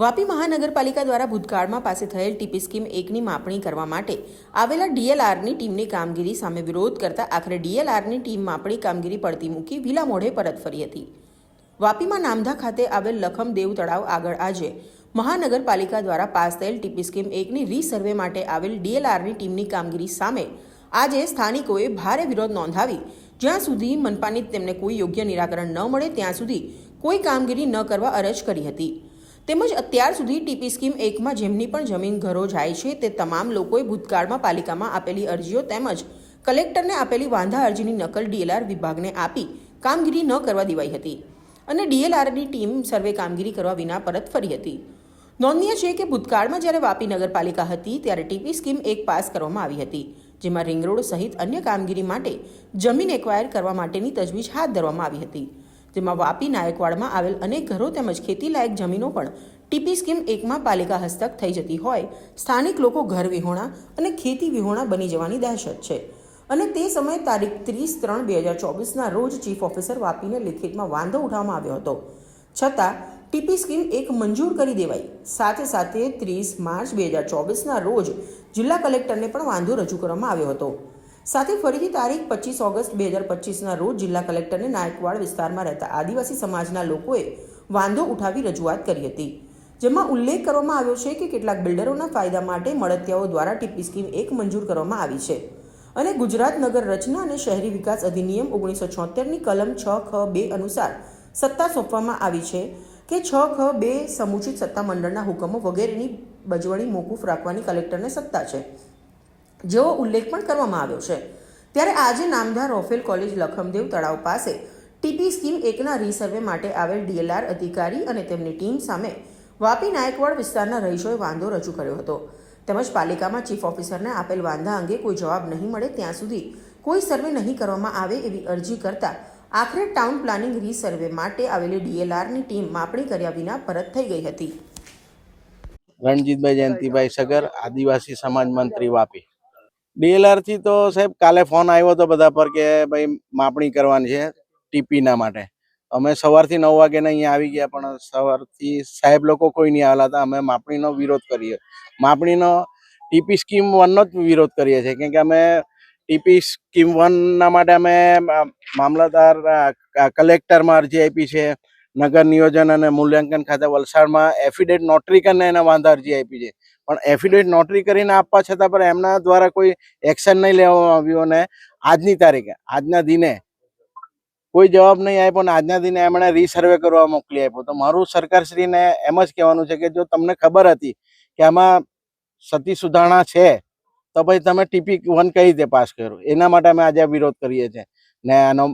વાપી મહાનગરપાલિકા દ્વારા ભૂતકાળમાં પાસે થયેલ ટીપી સ્કીમ એકની માપણી કરવા માટે આવેલા ડીએલઆરની ટીમની કામગીરી સામે વિરોધ કરતા આખરે ડીએલઆરની ટીમ માપણી કામગીરી પડતી મૂકી વિલા મોઢે પરત ફરી હતી. વાપીમાં નામધા ખાતે આવેલ લખમદેવ તળાવ આગળ આજે મહાનગરપાલિકા દ્વારા પાસ થયેલ ટીપી સ્કીમ એકની રીસર્વે માટે આવેલ ડીએલઆરની ટીમની કામગીરી સામે આજે સ્થાનિકોએ ભારે વિરોધ નોંધાવી, જ્યાં સુધી મનપાની તેમને કોઈ યોગ્ય નિરાકરણ ન મળે ત્યાં સુધી કોઈ કામગીરી ન કરવા અરજ કરી હતી. તેમજ અત્યાર સુધી ટીપી સ્કીમ એકમાં જેમની પણ જમીન ઘરો જાય છે, તે તમામ લોકોએ ભૂતકાળમાં પાલિકામાં આપેલી અરજીઓ તેમજ કલેક્ટરને આપેલી વાંધા અરજીની નકલ ડીએલઆર વિભાગને આપી કામગીરી ન કરવા દેવાઈ હતી અને ડીએલઆરની ટીમ સર્વે કામગીરી કરવા વિના પરત ફરી હતી. નોંધનીય છે કે ભૂતકાળમાં જ્યારે વાપી નગરપાલિકા હતી, ત્યારે ટીપી સ્કીમ એક પાસ કરવામાં આવી હતી, જેમાં રિંગ રોડ સહિત અન્ય કામગીરી માટે જમીન એક્વાયર કરવા માટેની તજવીજ હાથ ધરવામાં આવી હતી. જેમાં વાપી નાયકવાડમાં આવેલ અનેક ઘરો તેમજ ખેતીલાયક જમીનો પણ ટીપી સ્કીમ એકમાં પાલિકા હસ્તક થઈ જતી હોય. સ્થાનિક લોકો ઘર વિહોણા અને ખેતી વિહોણા બની જવાની દહેશત છે. અને તે સમયે તારીખ ત્રીસ ત્રણ બે હજાર ચોવીસના રોજ ચીફ ઓફિસર વાપીને લિખિતમાં વાંધો ઉઠાવવામાં આવ્યો હતો. છતાં, ટીપી સ્કીમ એક મંજૂર કરી દેવાઈ. સાથે સાથે ત્રીસ માર્ચ બે હજાર ચોવીસના રોજ જિલ્લા કલેક્ટરને પણ વાંધો રજૂ કરવામાં આવ્યો હતો. સાથે ફરીથી તારીખ પચીસ ઓગસ્ટ બે હજાર પચીસના રોજ જિલ્લા કલેક્ટરને નાયકવાડ વિસ્તારમાં રહેતા આદિવાસી સમાજના લોકોએ વાંધો ઉઠાવી રજૂઆત કરી હતી. જેમાં ઉલ્લેખ કરવામાં આવ્યો છે કે કેટલાક બિલ્ડરોના ફાયદા માટે મળતિયાઓ દ્વારા ટીપી સ્કીમ એક મંજૂર કરવામાં આવી છે અને ગુજરાત નગર રચના અને શહેરી વિકાસ અધિનિયમ ઓગણીસો છોતેરની કલમ છ ખ બે અનુસાર સત્તા સોંપવામાં આવી છે કે છ ખ બે સમુચિત સત્તામંડળના હુકમો વગેરેની બજવણી મોકૂફ રાખવાની કલેક્ટરને સત્તા છે. જેવો ઉલ્લેખ પણ કરવામાં આવ્યો છે. ત્યારે આજે નામદાર રોફેલ કોલેજ લખમદેવ તળાવ પાસે ટીપી સ્કીમ એકના રીસર્વે માટે આવેલ ડીએલઆર અધિકારી અને તેમની ટીમ સામે વાપી નાયકવાડ વિસ્તારના રહીશોએ વાંધો રજૂ કર્યો હતો. તેમજ પાલિકામાં ચીફ ઓફિસરને આપેલ વાંધા અંગે કોઈ જવાબ નહીં મળે ત્યાં સુધી કોઈ સર્વે નહીં કરવામાં આવે એવી અરજી કરતા આખરે ટાઉન પ્લાનિંગ રીસર્વે માટે આવેલી ડીએલઆરની ટીમ માપણી કર્યા વિના પરત થઈ ગઈ હતી. રણજીતભાઈ જયંતિભાઈ સગર, આદિવાસી સમાજ મંત્રી વાપી. ડીએલઆરથી તો સાહેબ, કાલે ફોન આવ્યો હતો બધા પર કે ભાઈ માપણી કરવાની છે ટીપીના માટે. અમે સવારથી નવ વાગે અહીંયા આવી ગયા, પણ સવારથી સાહેબ લોકો કોઈ નહીં આવેલા હતા. અમે માપણીનો વિરોધ કરીએ. માપણીનો ટીપી સ્કીમ વનનો જ વિરોધ કરીએ છીએ, કેમ કે અમે ટીપી સ્કીમ વનના માટે અમે મામલતદાર કલેક્ટરમાં અરજી આપી છે, નગર નિયોજન અને મૂલ્યાંકન ખાતે વલસાડમાં એફિડેટ નોટરી કરીને એને વાંધા અરજી આપી છે. પણ એફિડેવિટ નોટરી કરીને આપવા છતાં પણ એમના દ્વારા કોઈ એક્શન નહીં લેવામાં આવ્યું અને આજની તારીખે, આજના દિને કોઈ જવાબ નહીં આપ્યો અને આજના દિને એમણે રીસર્વે કરવા મોકલી આપ્યો. તો મારું સરકારશ્રીને એમ જ કહેવાનું છે કે જો તમને ખબર હતી કે આમાં સતી સુધારણા છે, તો પછી તમે ટીપી વન કઈ રીતે પાસ કર્યું? એના માટે અમે આજે વિરોધ કરીએ છીએ. ને આનો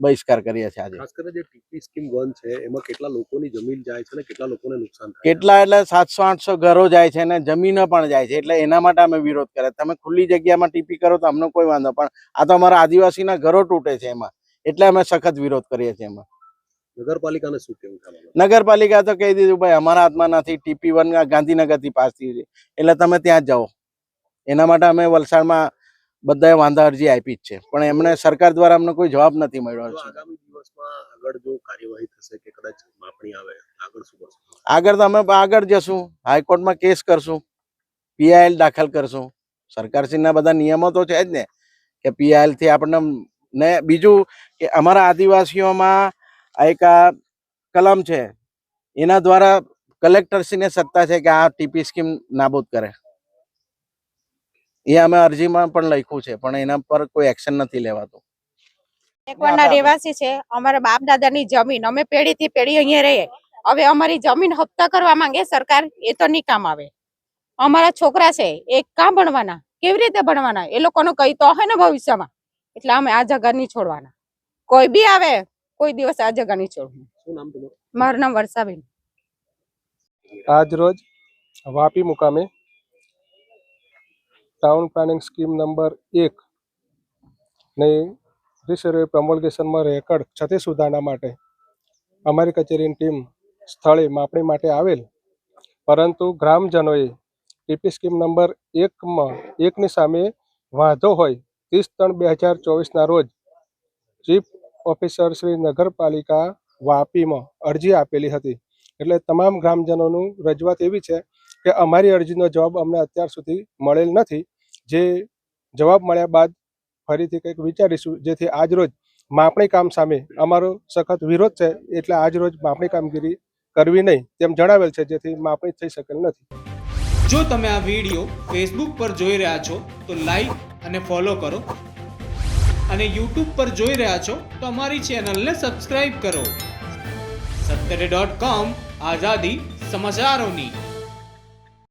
બહિષ્કાર કરીએ છીએ આજે. ખાસ કરીને જે ટીપી સ્કીમ વન છે એમાં કેટલા લોકોની જમીન જાય છે અને કેટલા લોકોને નુકસાન થાય કેટલા એટલે સાતસો આઠસો ઘરો જાય છે અને જમીનો પણ જાય છે એટલે એના માટે અમે વિરોધ કરે તમે ખુલ્લી જગ્યામાં ટીપી કરો તો અમને કોઈ વાંધો પણ આ તો અમારા આદિવાસીના ઘરો તૂટે છે એમાં એટલે અમે સખત વિરોધ કરીએ છીએ એમાં. નગરપાલિકાને શું નગરપાલિકા તો કહી દીધું ભાઈ અમારા હાથમાં નથી ટીપી વન ગાંધીનગરથી પાસ થઈ છે એટલે તમે ત્યાં જાઓ. એના માટે અમે વલસાડમાં બધાએ વાંધા અરજી આપી જ છે. પણ એમને સરકાર દ્વારા અમને કોઈ જવાબ નથી મળ્યો છે આગળ જો કાર્યવાહી થશે કે કદાચ માપણી આવે આગળ શું આગળ તો અમે આગળ જશું. હાઈકોર્ટમાં કેસ કરશું. પીઆઈએલ દાખલ કરશું. સરકારશ્રીના બધા નિયમો તો છે જ ને કે પીઆઈએલથી આપણને ને બીજું કે અમારા આદિવાસીઓમાં આ એક આ કલમ છે. એના દ્વારા કલેક્ટરશ્રીને સત્તા છે કે આ ટીપી સ્કીમ નાબૂદ કરે. એ અમે અરજીમાં પણ લખ્યું છે પણ એના પર કોઈ એક્શન નથી લેવાતું. એકવારના રહેવાસી છે અમારા બાપ દાદાની જમીન અમે પેઢી થી પેઢી અહીંયા રહીએ. હવે અમારી જમીન હપ્તા કરવા માંગે સરકાર એ તો નહીં કામ આવે. અમારા છોકરા છે એ કાં ભણવાના? કેવી રીતે ભણવાના? એ લોકોનું કઈ તો હોય ને ભવિષ્યમાં? એટલે અમે આ જગા નહીં છોડવાના. કોઈ બી આવે કોઈ દિવસ આ જગા નહીં છોડવું. શું નામ તમારું? મારું નામ વર્ષાબેન. આજ રોજ વાપી મુકામે ટાઉન પ્લાનિંગ સ્કીમ નંબર એક ની રિસર્વે પ્રમોલગેશનમાં રેકર્ડ ક્ષતિ સુધારણા માટે અમારી કચેરીની ટીમ સ્થળે માપણી માટે આવેલ. પરંતુ ગ્રામજનોએ ટીપી સ્કીમ નંબર એકમાં એકની સામે વાંધો હોય ત્રીસ ત્રણ બે હજાર ચોવીસના રોજ ચીફ ઓફિસર શ્રી નગરપાલિકા વાપીમાં અરજી આપેલી હતી. એટલે તમામ ગ્રામજનોનું રજૂઆત એવી છે કે અમારી અરજીનો જવાબ અમને અત્યાર સુધી મળેલ નથી. જે જવાબ મળ્યા બાદ ફરીથી કંઈક વિચારીશું, જેથી આજરોજ માપણી કામ સામે અમારો સખત વિરોધ છે, એટલે આજરોજ માપણી કામગીરી કરવી નહીં તેમ જણાવેલ છે, જેથી માપણી થઈ શકેલ નથી. જો તમે આ વીડિયો ફેસબુક પર જોઈ રહ્યા છો, તો લાઈક અને ફોલો કરો. અને યુટ્યુબ પર જોઈ રહ્યા છો, તો અમારી ચેનલને સબસ્ક્રાઈબ કરો. સત્તરે ડોટ કોમ આઝાદી સમાચારોની.